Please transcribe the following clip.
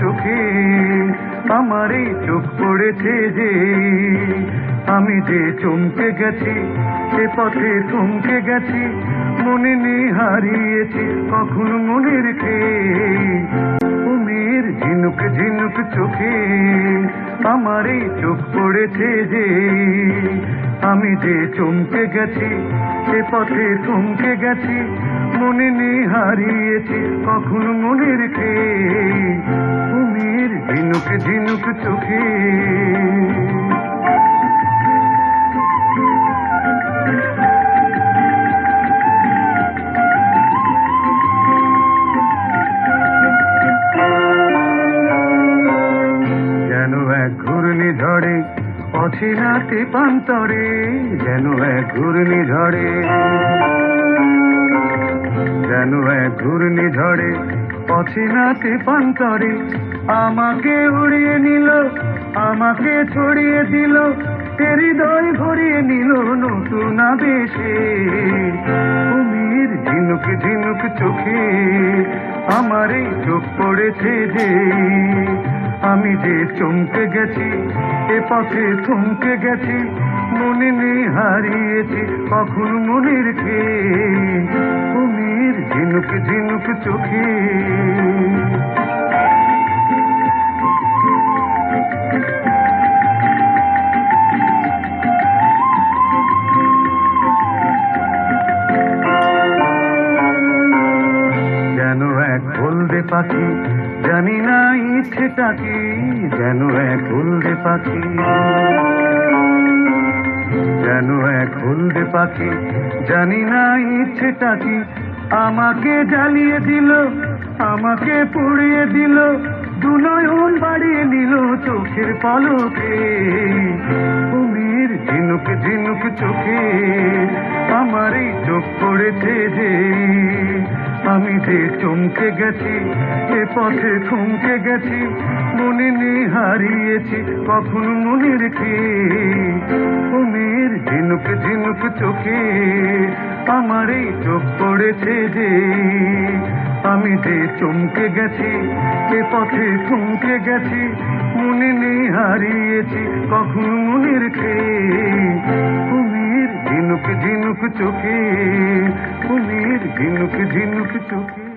চোখে আমার এই চোখ পড়েছে যে আমি যে চমকে গেছি, সে পথে থমকে গেছি, মনে নেই হারিয়েছি, কখন মনে রেখে উমের ঝিনুক ঝিনুক চোখে আমার এই চোখ পড়েছে যে আমি যে চমকে গেছি, সে পথে থমকে গেছি, মনে নেই হারিয়েছি, কখন মনে রেখে অছিনা টিপান্তরে যেন এক ঘূর্ণি ঝড়ে। যেন এক ঘূর্ণি ঝড়ে অছিনা টিপান্তরে আমাকে উড়িয়ে নিল, আমাকে ছড়িয়ে দিল হৃদয় ভরিয়ে নিল নতুন আবেশে। কুমির ঝিনুক ঝিনুক চোখে আমার চোখ পড়েছে যে আমি যে চমকে গেছি, এ পথে থমকে গেছি মনে নেই হারিয়েছি, কখন মনের রেখে কুমির ঝিনুক ঝিনুক চোখে। এক পাখি জানি না ইচ্ছেটা কি, যেন এক হলদে পাখি। যেন এক হলদে পাখি, জানি না ইচ্ছেটা কি, আমাকে জ্বালিয়ে দিল, আমাকে পুড়িয়ে দিল দুনয়ন বাড়িয়ে নিল চোখের পলকে। কুমির ঝিনুক ঝিনুক চোখে, আমার এই চোখ পড়েছে যে আমি যে চমকে গেছি, এ পথে থমকে গেছি, মনে নেই হারিয়েছি কখন মনে রেখে কুমির ঝিনুক ঝিনুক চোখে, আমার এই চোখ পড়েছে যে, আমি যে চমকে গেছি, এ পথে থমকে গেছি, মনে নেই হারিয়েছি কখন মনে রেখে। ঝিনুক ঝিনুক চোখে কুমির ঝিনুক ঝিনুক চোখে।